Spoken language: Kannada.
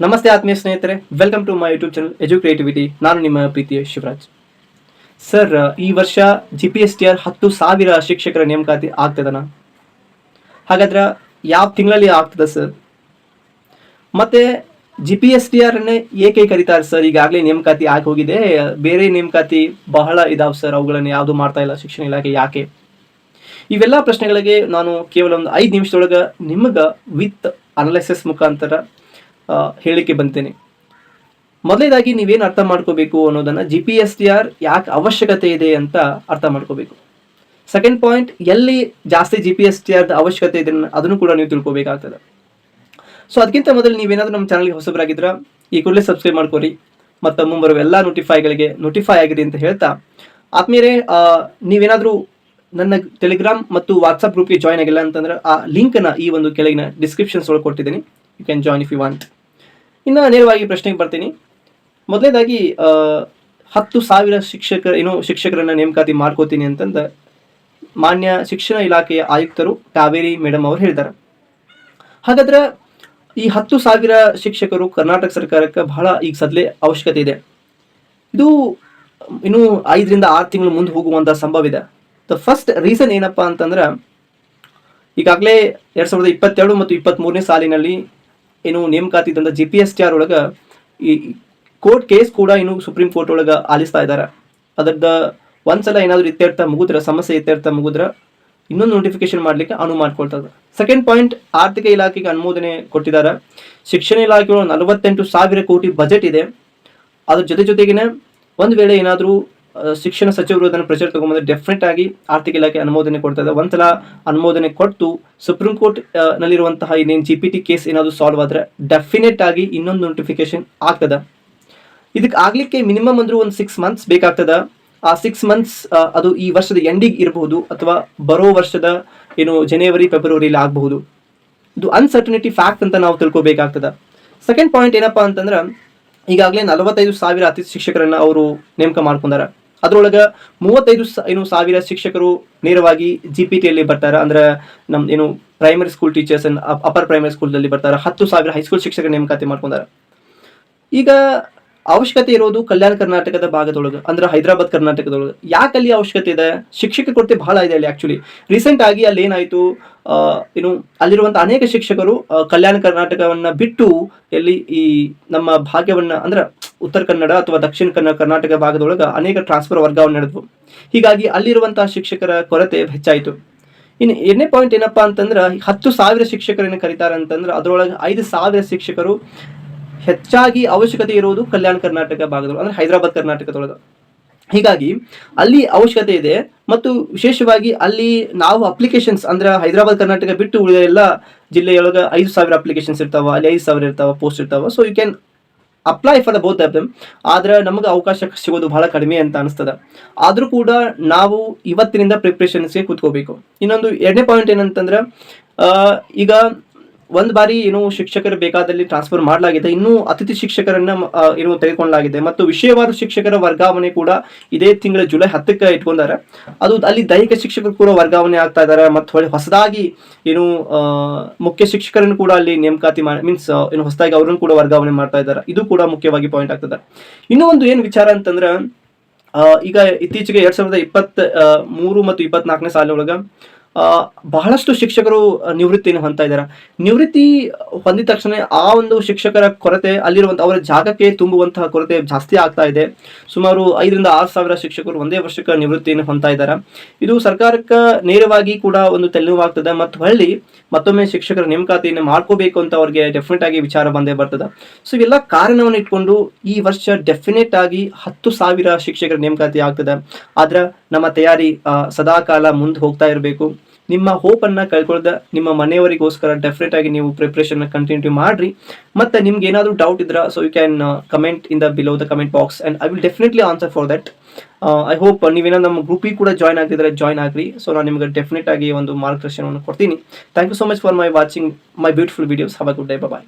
ನಮಸ್ತೆ ಆತ್ಮೀಯ ಸ್ನೇಹಿತರೆ welcome to my YouTube channel edu creativity ನಾನು ನಿಮ್ಮ ಪ್ರೀತಿಯ ಶಿವರಾಜ್. ಸರ್ ಈ ವರ್ಷ G P S T R ಹತ್ತು ಸಾವಿರ ಶಿಕ್ಷಕರ ನೇಮಕಾತಿ ಆಗ್ತದನ? ಹಾಗಾದ್ರೆ ಯಾವ ತಿಂಗಳಲ್ಲಿ ಆಗ್ತದೆ ಸರ್ ಮತ್ತೆ G P S T R ಅನ್ನೇ ಏಕೆ ಕರೀತಾರೆ ಸರ್ ಈಗಾಗಲೇ ನೇಮಕಾತಿ ಆಗಿ ಹೋಗಿದೆ. ಬೇರೆ ನೇಮಕಾತಿ ಬಹಳ ಇದಾವೆ ಸರ್ ಅವುಗಳನ್ನು ಯಾವುದು ಮಾಡ್ತಾ ಇಲ್ಲ ಶಿಕ್ಷಣ ಇಲಾಖೆ ಯಾಕೆ? ಇವೆಲ್ಲ ಪ್ರಶ್ನೆಗಳಿಗೆ ನಾನು ಕೇವಲ ಒಂದು ಐದು ನಿಮಿಷದೊಳಗೆ ನಿಮಗೆ ವಿತ್ ಅನಲೈಸಿಸ್ ಮುಖಾಂತರ ಹೇಳಿಕೆ ಬಂತೇನೆ. ಮೊದಲನೇದಾಗಿ ನೀವೇನು ಅರ್ಥ ಮಾಡ್ಕೋಬೇಕು ಅನ್ನೋದನ್ನ G P S T R ಯಾಕೆ ಅವಶ್ಯಕತೆ ಇದೆ ಅಂತ ಅರ್ಥ ಮಾಡ್ಕೋಬೇಕು. ಸೆಕೆಂಡ್ ಪಾಯಿಂಟ್ ಎಲ್ಲಿ ಜಾಸ್ತಿ ಜಿ ಪಿ ಎಸ್ ಟಿ ಆರ್ದ ಅವಶ್ಯಕತೆ ಇದೆ ಅದನ್ನು ಕೂಡ ನೀವು ತಿಳ್ಕೊಬೇಕಾಗ್ತದೆ. ಸೊ ಅದಕ್ಕಿಂತ ಮೊದಲು ನೀವೇನಾದರೂ ನಮ್ಮ ಚಾನಲ್ಗೆ ಹೊಸಬರಾಗಿದ್ರ, ಈ ಕೂಡಲೇ ಸಬ್ಸ್ಕ್ರೈಬ್ ಮಾಡ್ಕೋರಿ. ಮತ್ತು ಮುಂಬರುವ ಎಲ್ಲ ನೋಟಿಫೈಗಳಿಗೆ ನೋಟಿಫೈ ಆಗಿದೆ ಅಂತ ಹೇಳ್ತಾ ಆದ್ಮೇಲೆ ನೀವೇನಾದರೂ ನನ್ನ ಟೆಲಿಗ್ರಾಮ್ ಮತ್ತು ವಾಟ್ಸಪ್ ಗ್ರೂಪ್ಗೆ ಜಾಯ್ನ್ ಆಗಿಲ್ಲ ಅಂತಂದ್ರೆ ಆ ಲಿಂಕನ್ನು ಈ ಒಂದು ಕೆಳಗಿನ ಡಿಸ್ಕ್ರಿಪ್ಷನ್ಸ್ ಒಳಗೆ ಕೊಟ್ಟಿದ್ದೀನಿ. You can join if you want ಇನ್ನು ನೇರವಾಗಿ ಪ್ರಶ್ನೆಗೆ ಬರ್ತೀನಿ. ಮೊದಲನೇದಾಗಿ ಹತ್ತು ಸಾವಿರ ಶಿಕ್ಷಕರ ಏನು ಶಿಕ್ಷಕರನ್ನ ನೇಮಕಾತಿ ಮಾಡ್ಕೋತೀನಿ ಅಂತಂದ ಮಾನ್ಯ ಶಿಕ್ಷಣ ಇಲಾಖೆಯ ಆಯುಕ್ತರು ಕಾವೇರಿ ಮೇಡಮ್ ಅವರು ಹೇಳಿದ್ದಾರೆ ಹಾಗಾದ್ರೆ ಈ ಹತ್ತು ಸಾವಿರ ಶಿಕ್ಷಕರು ಕರ್ನಾಟಕ ಸರ್ಕಾರಕ್ಕೆ ಬಹಳ ಈಗ ಸದ್ಲೆ ಅವಶ್ಯಕತೆ ಇದೆ. ಇದು ಇನ್ನು ಐದರಿಂದ ಆರು ತಿಂಗಳು ಮುಂದೆ ಹೋಗುವಂತ ಸಂಭವ ಇದೆ. ದ ಫಸ್ಟ್ ರೀಸನ್ ಏನಪ್ಪಾ ಅಂತಂದ್ರೆ ಈಗಾಗಲೇ ಎರಡು ಸಾವಿರದ ಇಪ್ಪತ್ತೆರಡು ಮತ್ತು ಇಪ್ಪತ್ತ್ ಮೂರನೇ ಸಾಲಿನಲ್ಲಿ ಏನು ನೇಮಕಾತಿ ತಂದ G P S T R ಒಳಗ ಈ ಕೋರ್ಟ್ ಕೇಸ್ ಕೂಡ ಇನ್ನು ಸುಪ್ರೀಂ ಕೋರ್ಟ್ ಒಳಗ ಆಲಿಸ್ತಾ ಇದ್ದಾರೆ ಅದರದ ಒಂದ್ಸಲ ಏನಾದರೂ ಇತ್ಯರ್ಥ ಮುಗಿದ್ರೆ, ಸಮಸ್ಯೆ ಇತ್ಯರ್ಥ ಮುಗಿದ್ರೆ ಇನ್ನೊಂದು ನೋಟಿಫಿಕೇಶನ್ ಮಾಡ್ಲಿಕ್ಕೆ ಅನುವು ಮಾಡ್ಕೊಳ್ತದೆ. ಸೆಕೆಂಡ್ ಪಾಯಿಂಟ್ ಆರ್ಥಿಕ ಇಲಾಖೆಗೆ ಅನುಮೋದನೆ ಕೊಟ್ಟಿದ್ದಾರೆ. ಶಿಕ್ಷಣ ಇಲಾಖೆಯೊಳಗೆ ನಲವತ್ತೆಂಟು ಸಾವಿರ ಕೋಟಿ ಬಜೆಟ್ ಇದೆ. ಅದ್ರ ಜೊತೆ ಜೊತೆಗಿನ ಒಂದು ವೇಳೆ ಏನಾದರೂ ಶಿಕ್ಷಣ ಸಚಿವರು ಅದನ್ನು ಪ್ರಚಾರ ತಗೊಂಬಂದ್ರೆ ಡೆಫಿನೆಟ್ ಆಗಿ ಆರ್ಥಿಕ ಇಲಾಖೆ ಅನುಮೋದನೆ ಕೊಡ್ತದೆ ಒಂದ್ಸಲ ಅನುಮೋದನೆ ಕೊಟ್ಟು ಸುಪ್ರೀಂ ಕೋರ್ಟ್ ನಲ್ಲಿರುವಂತಹ ಇನ್ನೇನು ಜಿ ಪಿ ಕೇಸ್ ಏನಾದರೂ ಸಾಲ್ವ್ ಆದ್ರೆ ಡೆಫಿನೆಟ್ ಆಗಿ ಇನ್ನೊಂದು ನೋಟಿಫಿಕೇಶನ್ ಆಗ್ತದೆ. ಇದಕ್ಕೆ ಆಗ್ಲಿಕ್ಕೆ ಮಿನಿಮಮ್ ಅಂದ್ರೆ ಒಂದು ಸಿಕ್ಸ್ ಮಂತ್ಸ್ ಬೇಕಾಗ್ತದ. ಆ ಸಿಕ್ಸ್ ಮಂತ್ಸ್ ಅದು ಈ ವರ್ಷದ ಎಂಡಿಗೆ ಇರಬಹುದು ಅಥವಾ ಬರೋ ವರ್ಷದ ಏನು ಜನವರಿ ಫೆಬ್ರವರಿಲಿ ಆಗಬಹುದು. ಇದು ಅನ್ಸರ್ಟನಿಟಿ ಫ್ಯಾಕ್ಟ್ ಅಂತ ನಾವು ತಿಳ್ಕೊಬೇಕಾಗ್ತದ. ಸೆಕೆಂಡ್ ಪಾಯಿಂಟ್ ಏನಪ್ಪಾ ಅಂತಂದ್ರೆ ಈಗಾಗಲೇ ನಲವತ್ತೈದು ಸಾವಿರ ಅತಿಥಿ ಶಿಕ್ಷಕರನ್ನ ಅವರು ನೇಮಕ ಮಾಡ್ಕೊಂಡಾರ. ಅದ್ರೊಳಗ ಮೂವತ್ತೈದು ಏನು ಸಾವಿರ ಶಿಕ್ಷಕರು ನೇರವಾಗಿ ಜಿ ಪಿ ಟಿಯಲ್ಲಿ ಬರ್ತಾರ. ಅಂದ್ರೆ ನಮ್ ಏನು primary school teachers upper primary school ಬರ್ತಾರ. ಹತ್ತು ಸಾವಿರ ಹೈಸ್ಕೂಲ್ ಶಿಕ್ಷಕರ ನೇಮಕಾತಿ ಮಾಡ್ಕೊಂಡಾರ. ಈಗ ಅವಶ್ಯಕತೆ ಇರೋದು ಕಲ್ಯಾಣ ಕರ್ನಾಟಕದ ಭಾಗದೊಳಗೆ, ಅಂದ್ರೆ ಹೈದರಾಬಾದ್ ಕರ್ನಾಟಕದೊಳಗೆ. ಯಾಕೆ ಅಲ್ಲಿ ಅವಶ್ಯಕತೆ ಇದೆ? ಶಿಕ್ಷಕ ಕೊರತೆ ಬಹಳ ಇದೆ ಅಲ್ಲಿ ಆಕ್ಚುಲಿ ರೀಸೆಂಟ್ ಆಗಿ ಅಲ್ಲಿ ಏನಾಯ್ತು ಏನು, ಅಲ್ಲಿರುವಂತ ಅನೇಕ ಶಿಕ್ಷಕರು ಕಲ್ಯಾಣ ಕರ್ನಾಟಕವನ್ನ ಬಿಟ್ಟು ಎಲ್ಲಿ ಈ ನಮ್ಮ ಭಾಗ್ಯವನ್ನ, ಅಂದ್ರೆ ಉತ್ತರ ಕನ್ನಡ ಅಥವಾ ದಕ್ಷಿಣ ಕನ್ನಡ ಕರ್ನಾಟಕ ಭಾಗದೊಳಗೆ ಅನೇಕ ಟ್ರಾನ್ಸ್ಫರ್ ವರ್ಗಾವಣೆ ನಡೆದ್ವು. ಹೀಗಾಗಿ ಅಲ್ಲಿರುವಂತಹ ಶಿಕ್ಷಕರ ಕೊರತೆ ಹೆಚ್ಚಾಯಿತು. ಇನ್ನು ಎರಡನೇ ಪಾಯಿಂಟ್ ಏನಪ್ಪಾ ಅಂತಂದ್ರೆ, ಹತ್ತು ಸಾವಿರ ಶಿಕ್ಷಕರನ್ನ ಕರೀತಾರೆ ಅಂತಂದ್ರೆ ಅದರೊಳಗೆ ಐದು ಸಾವಿರ ಶಿಕ್ಷಕರು ಹೆಚ್ಚಾಗಿ ಅವಶ್ಯಕತೆ ಇರುವುದು ಕಲ್ಯಾಣ ಕರ್ನಾಟಕ ಭಾಗದೊಳಗೆ, ಅಂದ್ರೆ ಹೈದರಾಬಾದ್ ಕರ್ನಾಟಕದೊಳಗೆ. ಹೀಗಾಗಿ ಅಲ್ಲಿ ಅವಶ್ಯಕತೆ ಇದೆ ಮತ್ತು ವಿಶೇಷವಾಗಿ ಅಲ್ಲಿ ನಾವು ಅಪ್ಲಿಕೇಶನ್ಸ್ ಅಂದ್ರೆ ಹೈದರಾಬಾದ್ ಕರ್ನಾಟಕ ಬಿಟ್ಟು ಉಳಿದ ಎಲ್ಲ ಜಿಲ್ಲೆಯೊಳಗೆ ಐದು ಸಾವಿರ ಅಪ್ಲಿಕೇಶನ್ಸ್ ಇರ್ತಾವ, ಅಲ್ಲಿ ಐದು ಸಾವಿರ ಇರ್ತಾವ ಪೋಸ್ಟ್ ಇರ್ತಾವ. So you can apply for the both of them ಆದ್ರೆ ನಮಗೆ ಅವಕಾಶ ಸಿಗೋದು ಬಹಳ ಕಡಿಮೆ ಅಂತ ಅನಿಸ್ತದ. ಆದರೂ ಕೂಡ ನಾವು ಇವತ್ತಿನಿಂದ ಪ್ರಿಪ್ರೇಷನ್ಸ್ಗೆ ಕೂತ್ಕೋಬೇಕು. ಇನ್ನೊಂದು ಎರಡನೇ ಪಾಯಿಂಟ್ ಏನಂತಂದ್ರೆ ಈಗ ಒಂದು ಬಾರಿ ಏನು ಶಿಕ್ಷಕರು ಬೇಕಾದಲ್ಲಿ ಟ್ರಾನ್ಸ್ಫರ್ ಮಾಡಲಾಗಿದೆ. ಇನ್ನು ಅತಿಥಿ ಶಿಕ್ಷಕರನ್ನ ಏನು ತೆಗೆದುಕೊಳ್ಳಲಾಗಿದೆ. ಮತ್ತು ವಿಷಯವಾದ ಶಿಕ್ಷಕರ ವರ್ಗಾವಣೆ ಕೂಡ ಇದೇ ತಿಂಗಳ ಜುಲೈ ಹತ್ತಕ್ಕೆ ಇಟ್ಕೊಂಡಾರೆ. ಅದು ಅಲ್ಲಿ ದೈಹಿಕ ಶಿಕ್ಷಕರು ಕೂಡ ವರ್ಗಾವಣೆ ಆಗ್ತಾ ಇದ್ದಾರೆ ಮತ್ತು ಹೊಳೆ ಹೊಸದಾಗಿ ಏನು ಮುಖ್ಯ ಶಿಕ್ಷಕರನ್ನು ಕೂಡ ಅಲ್ಲಿ ನೇಮಕಾತಿ ಮಾಡಿ ಮೀನ್ಸ್ ಏನು ಹೊಸದಾಗಿ ಅವರನ್ನು ಕೂಡ ವರ್ಗಾವಣೆ ಮಾಡ್ತಾ ಇದ್ದಾರೆ ಇದು ಕೂಡ ಮುಖ್ಯವಾಗಿ ಪಾಯಿಂಟ್ ಆಗ್ತದೆ ಇನ್ನೂ ಒಂದು ಏನು ವಿಚಾರ ಅಂತಂದ್ರೆ ಈಗ ಇತ್ತೀಚೆಗೆ ಎರಡ್ ಸಾವಿರದ ಇಪ್ಪತ್ತ ಮೂರು ಮತ್ತು ಇಪ್ಪತ್ನಾಲ್ಕನೇ ಸಾಲಿನೊಳಗ ಬಹಳಷ್ಟು ಶಿಕ್ಷಕರು ನಿವೃತ್ತಿಯನ್ನು ಹೊಂದ್ತಾ ಇದ್ದಾರೆ. ನಿವೃತ್ತಿ ಹೊಂದಿದ ತಕ್ಷಣ ಆ ಒಂದು ಶಿಕ್ಷಕರ ಕೊರತೆ ಅಲ್ಲಿರುವಂತಹ ಅವರ ಜಾಗಕ್ಕೆ ತುಂಬುವಂತಹ ಕೊರತೆ ಜಾಸ್ತಿ ಆಗ್ತಾ ಇದೆ. ಸುಮಾರು ಐದರಿಂದ ಆರು ಸಾವಿರ ಶಿಕ್ಷಕರು ಒಂದೇ ವರ್ಷಕ್ಕೆ ನಿವೃತ್ತಿಯನ್ನು ಹೊಂದ್ತಾ ಇದ್ದಾರೆ. ಇದು ಸರ್ಕಾರಕ್ಕೆ ನೇರವಾಗಿ ಕೂಡ ಒಂದು ತೆಲುವಾಗ್ತದೆ. ಮತ್ತು ಹಳ್ಳಿ ಮತ್ತೊಮ್ಮೆ ಶಿಕ್ಷಕರ ನೇಮಕಾತಿಯನ್ನು ಮಾಡ್ಕೋಬೇಕು ಅಂತ ಅವ್ರಿಗೆ ಡೆಫಿನೆಟ್ ಆಗಿ ವಿಚಾರ ಬಂದೇ ಬರ್ತದೆ. ಸೊ ಇವೆಲ್ಲ ಕಾರಣವನ್ನು ಇಟ್ಕೊಂಡು ಈ ವರ್ಷ ಡೆಫಿನೆಟ್ ಆಗಿ ಹತ್ತು ಸಾವಿರ ಶಿಕ್ಷಕರ ನೇಮಕಾತಿ ಆಗ್ತದೆ. ಆದ್ರೆ ನಮ್ಮ ತಯಾರಿ ಸದಾಕಾಲ ಮುಂದೆ ಹೋಗ್ತಾ ಇರಬೇಕು. ನಿಮ್ಮ ಹೋಪ್ ಅನ್ನ ಕಳ್ಕೊಳ್ದ ನಿಮ್ಮ ಮನೆಯವರಿಗೋಸ್ಕರ ಡೆಫಿನೆಟ್ ಆಗಿ ನೀವು ಪ್ರಿಪ್ರೇಷನ್ ಕಂಟಿನ್ಯೂ ಮಾಡ್ರಿ. ಮತ್ತೆ ನಿಮ್ಗೆ ಏನಾದರೂ ಡೌಟ್ ಇದ್ರ so you can comment in the below the comment box and I will definitely answer for that I hope ನೀವೇನೋ ನಮ್ಮ ಗ್ರೂಪಿಗೆ ಕೂಡ ಜಾಯ್ನ್ ಆಗಿದ್ರೆ ಜಾಯ್ನ್ ಆಗ್ರಿ. ಸೊ ನಾನು ನಿಮಗೆ ಡೆಫಿನೆಟ್ ಆಗಿ ಒಂದು ಮಾರ್ಗದರ್ಶನವನ್ನು ಕೊಡ್ತೀನಿ. Thank you so much for my watching my beautiful videos have a good day bye